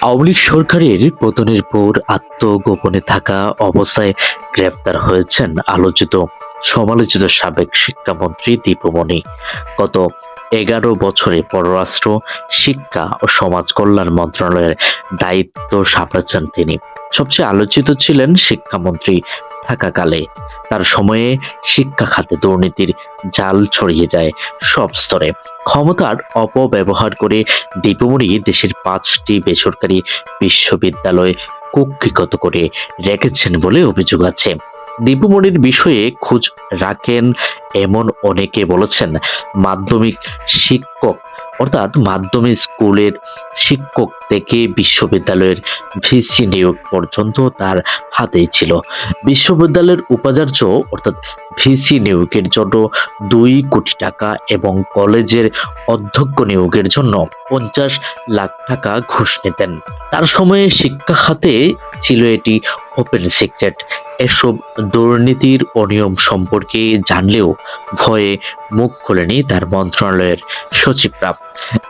আওয়ামী লীগ সরকারের পতনের পর আত্মগোপনে থাকা অবস্থায় গ্রেপ্তার হয়েছেন আলোচিত সমালোচিত সাবেক শিক্ষামন্ত্রী দীপমণি গত এগারো বছরে পররাষ্ট্র, শিক্ষা ও সমাজ কল্যাণ মন্ত্রণালয়ের দায়িত্ব সামলাচ্ছেন তিনি। সবচেয়ে আলোচিত ছিলেন শিক্ষামন্ত্রী থাকাকালে। তার সময়ে শিক্ষা খাতে দুর্নীতির জাল ছড়িয়ে যায় সব স্তরে। ক্ষমতার অপব্যবহার করে দীপমণি দেশের পাঁচটি বেসরকারি বিশ্ববিদ্যালয় কক্ষিগত করে রেখেছেন বলে অভিযোগ আছে। দীপমণির বিষয়ে খোঁজ রাখেন এমন অনেকে বলেছেন মাধ্যমিক শিক্ষক অর্থাৎ মাধ্যমিক স্কুলের শিক্ষক থেকে বিশ্ববিদ্যালয়ের ভিসি নিয়োগ পর্যন্ত তার হাতেই ছিল। বিশ্ববিদ্যালয়ের উপাচার্য অর্থাৎ ভিসি নিয়োগের জন্য দুই কোটি টাকা এবং কলেজের অধ্যক্ষ নিয়োগের জন্য পঞ্চাশ লাখ টাকা ঘুষ নিতেন। তার সময়ে শিক্ষা খাতে ছিল এটি ওপেন সিক্রেট। এসব দুর্নীতির অনিয়ম সম্পর্কে জানলেও ভয়ে মুখ খোলেনি তার মন্ত্রণালয়ের সচিবরা।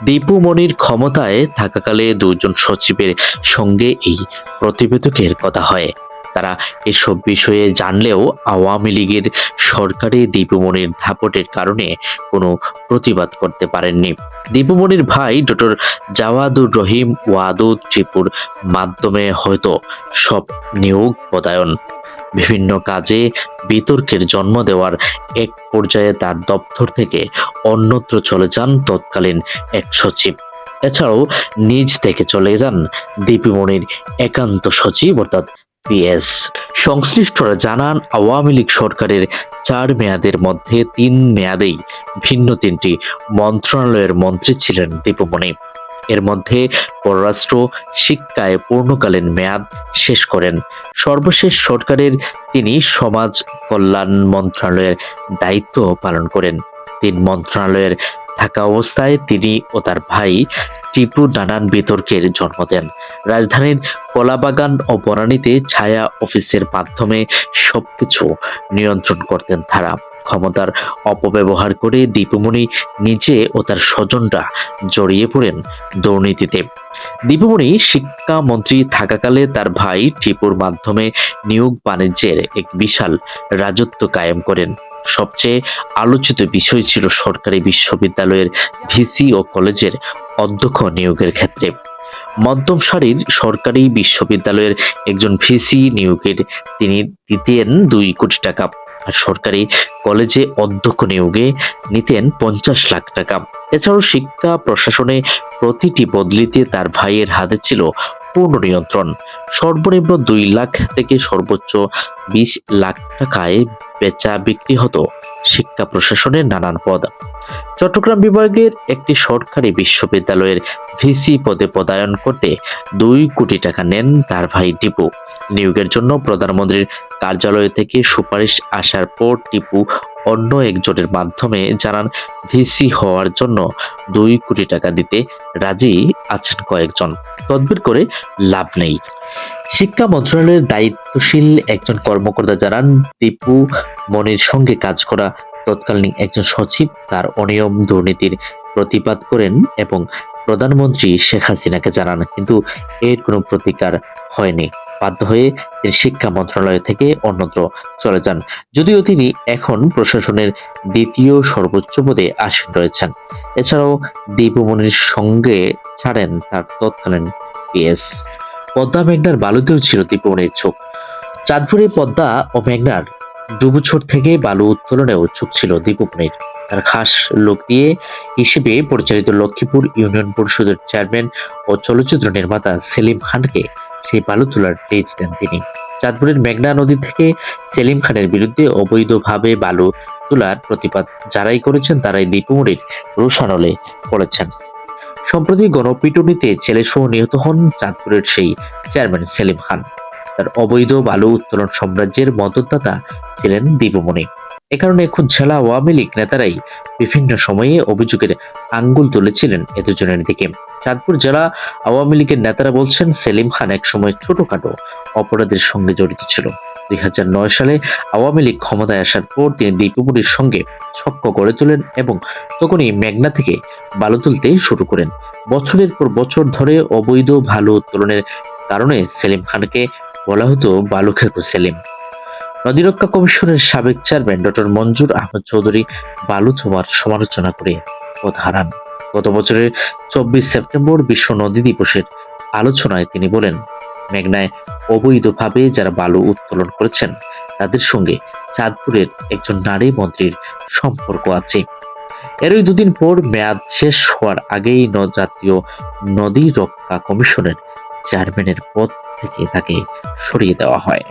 দীপু মনির ক্ষমতায় থাকাকালে দুজন সচিবের সঙ্গে এই প্রতিবেদকের কথা হয়। তারা এসব বিষয়ে জানলেও আওয়ামী লীগের সরকারি দীপুমণির ধাপটের কারণে কোনো প্রতিবাদ করতে পারেননি। দীপুমণির ভাই ডক্টর জাওয়াদুর রহিম ওয়াদুদ টিপুর মাধ্যমে হয়তো সব নিয়োগ পদায়ন বিভিন্ন কাজে বিতর্কের জন্ম দেওয়ার এক পর্যায়ে তার দপ্তর থেকে অন্যত্র চলে যান তৎকালীন এক সচিব এছাড়াও নিজ থেকে চলে যান দীপিমণির একান্ত সচিব, অর্থাৎ পিএস সংশ্লিষ্টরা জানান, আওয়ামী লীগ সরকারের চার মেয়াদের মধ্যে তিন মেয়াদেই ভিন্ন তিনটি মন্ত্রণালয়ের মন্ত্রী ছিলেন দীপমণি। এর মধ্যে পররাষ্ট্র শিক্ষায় পূর্ণকালীন মেয়াদ শেষ করেন। সর্বশেষ সরকারের তিনি সমাজ কল্যাণ মন্ত্রণালয়ের দায়িত্ব পালন করেন। তিন মন্ত্রণালয়ের থাকা অবস্থায় তিনি ও তার ভাই টিপু নানান বিতর্কের জন্ম দেন। রাজধানীর কলাবাগান ও বনানীতে ছায়া অফিসের মাধ্যমে সবকিছু নিয়ন্ত্রণ করতেন তারা। ক্ষমতার অপব্যবহার করে দীপমণি নিজে ও তার স্বজনরা জড়িয়ে পড়েন দুর্নীতিতে। দীপমণি শিক্ষামন্ত্রী থাকাকালে তার ভাই টিপুর মাধ্যমে নিয়োগ বাণিজ্যের এক বিশাল রাজত্ব কায়েম করেন। সবচেয়ে আলোচিত বিষয় ছিল সরকারি বিশ্ববিদ্যালয়ের ভিসি ও কলেজের অধ্যক্ষ নিয়োগের ক্ষেত্রে। মধ্যম সারির সরকারি বিশ্ববিদ্যালয়ের একজন ভিসি নিয়োগের তিনি দিতেন দুই কোটি টাকা আর সরকারি কলেজে অধ্যক্ষ নিয়োগে নিতেন পঞ্চাশ লাখ টাকা। এছাড়াও শিক্ষা প্রশাসনে প্রতিটি বদলিতে তার ভাইয়ের হাতে ছিল পূর্ণ নিয়ন্ত্রণ। সর্বনিম্ন দুই লাখ থেকে সর্বোচ্চ বিশ লাখ টাকায় বেচা বিক্রি হতো শিক্ষা প্রশাসনের নানান পদ। চট্টগ্রাম বিভাগের একটি সরকারি বিশ্ববিদ্যালয়ের ভিসি পদে পদায়ন করতে দুই কোটি টাকা নেন তার ভাই টিপু। নিয়োগের জন্য প্রধানমন্ত্রীর কার্যালয় থেকে সুপারিশ আসার পর টিপু অন্য একজনের মাধ্যমে জানান ভিসি হওয়ার জন্য দুই কোটি টাকা দিতে রাজি আছেন কয়েকজন। তদবির করে লাভ নেই। শিক্ষা মন্ত্রণালয়ের দায়িত্বশীল একজন কর্মকর্তা জানান, টিপু মনির সঙ্গে কাজ করা তৎকালীন একজন সচিব, তার অনিয়ম দুর্নীতির প্রতিবাদ করেন এবং প্রধানমন্ত্রী শেখ হাসিনাকে জানান, কিন্তু এর কোনো প্রতিকার হয়নি। বাধ্য হয়ে তিনি শিক্ষা মন্ত্রণালয় থেকে অন্যত্র চলে যান। যদিও তিনি এখন প্রশাসনের দ্বিতীয় সর্বোচ্চ পদে আসীন রয়েছেন। এছাড়াও দীপমণির সঙ্গে ছাড়েন তার তৎকালীন পিএস পদ্মা মেঘনার বালুতেও ছিল দীপমণির চোখ। চাঁদপুরে পদ্মা ও মেঘনার ডুবুছোট থেকে বালু উত্তোলনেও চোখ ছিল দীপমণির। তার খাস লোক দিয়ে হিসেবে পরিচালিত লক্ষ্মীপুর ইউনিয়ন পরিষদের চেয়ারম্যান ও চলচ্চিত্র নির্মাতা সেলিম খানকে সেই বালু তোলার টেজ দেন তিনি। চাঁদপুরের মেঘনা নদী থেকে সেলিম খানের বিরুদ্ধে অবৈধভাবে বালু তোলার প্রতিবাদ যারাই করেছেন, তারাই দীপুমুড়ির রোষানলে পড়েছেন। সম্প্রতি গণপিটুনিতে ছেলেসহ নিহত হন চাঁদপুরের সেই চেয়ারম্যান সেলিম খান। তার অবৈধ বালু উত্তোলন সাম্রাজ্যের মদতদাতা ছিলেন দীপমণি এ কারণে জেলা আওয়ামী লীগ নেতারাই বিভিন্ন সময়ে অভিযোগের আঙ্গুল তুলেছিলেন এ দুজনের দিকে। চাঁদপুর জেলা আওয়ামী লীগের নেতারা বলছেন, সেলিম খান একসময় ছোটখাটো অপরাধের সঙ্গে জড়িত ছিল। দুই হাজার নয় সালে আওয়ামী লীগ ক্ষমতায় আসার পর তিনি দীপুমনির সঙ্গে ছক্ক গড়ে তোলেন এবং তখনই মেঘনা থেকে বালু তুলতে শুরু করেন। বছরের পর বছর ধরে অবৈধ ভালো উত্তোলনের কারণে সেলিম খানকে বলা হতো বালু খেকো সেলিম। নদীরক্ষা কমিশনের সাবেক চেয়ারম্যান ডক্টর মঞ্জুর আহমদ চৌধুরী বালু ছোমার সমালোচনা করে পদ হারান গত বছরের চব্বিশ সেপ্টেম্বর বিশ্ব নদী দিবসের আলোচনায় তিনি বলেন, মেঘনায় অবৈধভাবে যারা বালু উত্তোলন করেছেন, তাদের সঙ্গে চাঁদপুরের একজন নারী মন্ত্রীর সম্পর্ক আছে। এরই দুদিন পর মেয়াদ শেষ হওয়ার আগেই জাতীয় নদী রক্ষা কমিশনের চেয়ারম্যানের পদ থেকে তাকে সরিয়ে দেওয়া হয়।